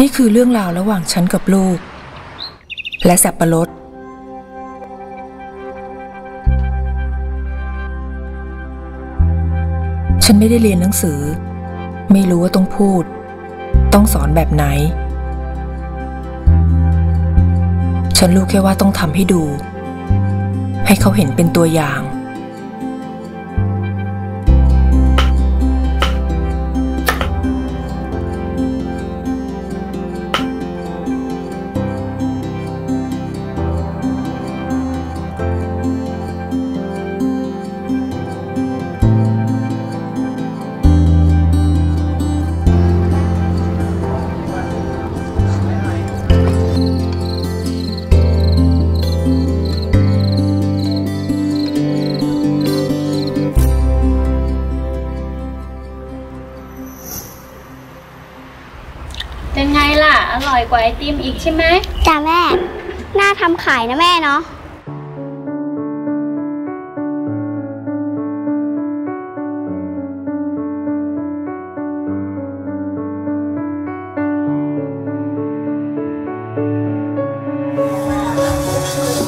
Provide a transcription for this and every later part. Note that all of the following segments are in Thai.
นี่คือเรื่องราวระหว่างฉันกับลูก และสับปะรด ฉันไม่ได้เรียนหนังสือ ไม่รู้ว่าต้องพูด ต้องสอนแบบไหน ฉันรู้แค่ว่าต้องทำให้ดู ให้เขาเห็นเป็นตัวอย่าง เป็นไงล่ะ อร่อยกว่าไอติมอีกใช่ไหมจ้าแม่ น่าทำขายนะแม่เนาะ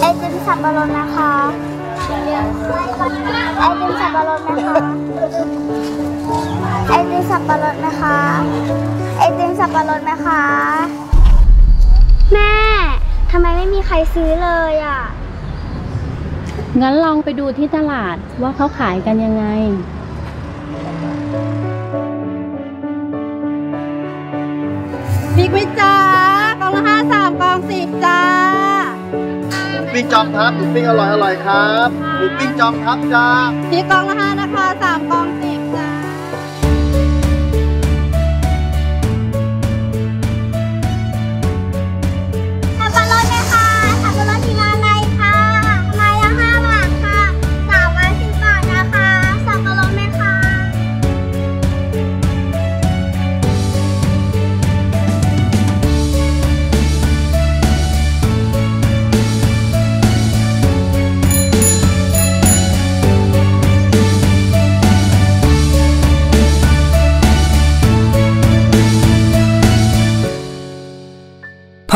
ไอติมสับปะรดนะคะ ไอติมสับปะรดนะคะไอติมสับปะรดนะคะไอติมสับปะรดนะคะแม่ทำไมไม่มีใครซื้อเลยอะงั้นลองไปดูที่ตลาดว่าเขาขายกันยังไงพริกไหมจ้ากล่องละ ปิ้งจอมทัพหมูปิ้งอร่อยอร่อยครับหมูปิ้งจอมทัพจ้าพี่กองละห้านะคะสามกองสิบจ้าสั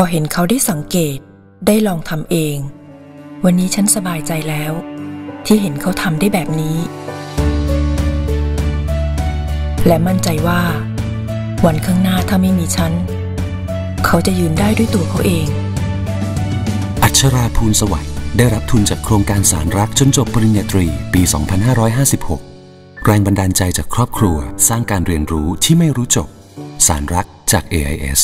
อเห็นเขาได้สังเกตได้ลองทำเอง วันนี้ฉันสบายใจแล้ว ที่เห็นเขาทำได้แบบนี้ และมั่นใจว่า วันข้างหน้าถ้าไม่มีฉัน เขาจะยืนได้ด้วยตัวเขาเอง อัชราภูลสวัสดิ์ได้รับทุนจากโครงการสารรักจนจบปริญญาตรีปี 2556 แรงบันดาลใจจากครอบครัวสร้างการเรียนรู้ที่ไม่รู้จบ สารรักจาก AIS